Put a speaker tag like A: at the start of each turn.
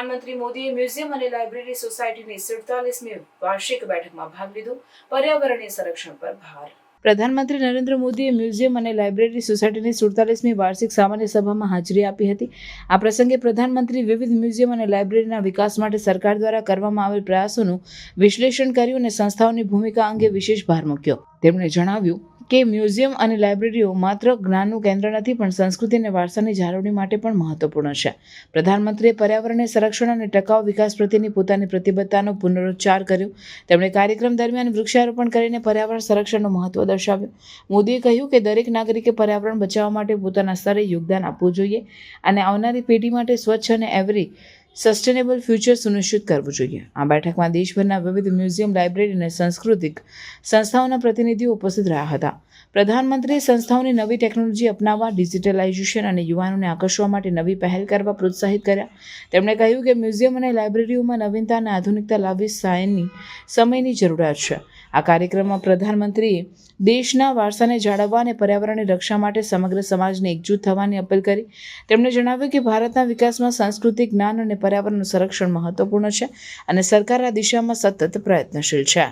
A: પ્રધાનમંત્રી મોદીએ મ્યુઝિયમ અને લાઇબ્રેરી સોસાયટીની સુડતાલીસમી વાર્ષિક બેઠકમાં ભાગ લીધો. પર્યાવરણીય સંરક્ષણ પર ભાર. પ્રધાનમંત્રી નરેન્દ્ર મોદીએ મ્યુઝિયમ અને લાઇબ્રેરી સોસાયટીની સુડતાલીસમી વાર્ષિક સામાન્ય સભામાં હાજરી આપી હતી. આ પ્રસંગે પ્રધાનમંત્રી વિવિધ મ્યુઝિયમ અને લાઇબ્રેરીના વિકાસ માટે સરકાર દ્વારા કરવામાં આવેલ પ્રયાસોનું વિશ્લેષણ કર્યું અને સંસ્થાઓની ભૂમિકા અંગે વિશેષ ભાર મૂક્યો. તેમણે જણાવ્યું કે મ્યુઝિયમ અને લાઇબ્રેરીઓ માત્ર જ્ઞાનનું કેન્દ્ર નથી, પણ સંસ્કૃતિ અને વારસાની જાળવણી માટે પણ મહત્વપૂર્ણ છે. પ્રધાનમંત્રીએ પર્યાવરણને સંરક્ષણ અને ટકાઉ વિકાસ પ્રત્યેની પોતાની પ્રતિબદ્ધતાનો પુનરુચ્ચાર કર્યો. તેમણે કાર્યક્રમ દરમિયાન વૃક્ષારોપણ કરીને પર્યાવરણ સંરક્ષણનું મહત્વ દર્શાવ્યું. મોદીએ કહ્યું કે દરેક નાગરિકે પર્યાવરણ બચાવવા માટે પોતાના સ્તરે યોગદાન આપવું જોઈએ અને આવનારી પેઢી માટે સ્વચ્છ અને એવરી સસ્ટેનેબલ ફ્યુચર સુનિશ્ચિત કરવું જોઈએ. આ બેઠકમાં દેશભરના વિવિધ મ્યુઝિયમ, લાઇબ્રેરી અને સાંસ્કૃતિક સંસ્થાઓના પ્રતિનિધિઓ ઉપસ્થિત રહ્યા હતા. પ્રધાનમંત્રીએ સંસ્થાઓની નવી ટેકનોલોજી અપનાવવા, ડિજિટલાઇઝેશન અને યુવાનોને આકર્ષવા માટે નવી પહેલ કરવા પ્રોત્સાહિત કર્યા. તેમણે કહ્યું કે મ્યુઝિયમ અને લાઇબ્રેરીઓમાં નવીનતા અને આધુનિકતા લાવવી સાયનની સમયની જરૂરિયાત છે. આ કાર્યક્રમમાં પ્રધાનમંત્રીએ દેશના વારસાને જાળવવા અને પર્યાવરણની રક્ષા માટે સમગ્ર સમાજને એકજૂથ થવાની અપીલ કરી. તેમણે જણાવ્યું કે ભારતના વિકાસમાં સાંસ્કૃતિક જ્ઞાન અને પર્યાવરણનું સંરક્ષણ મહત્વપૂર્ણ છે અને સરકાર આ દિશામાં સતત પ્રયત્નશીલ છે.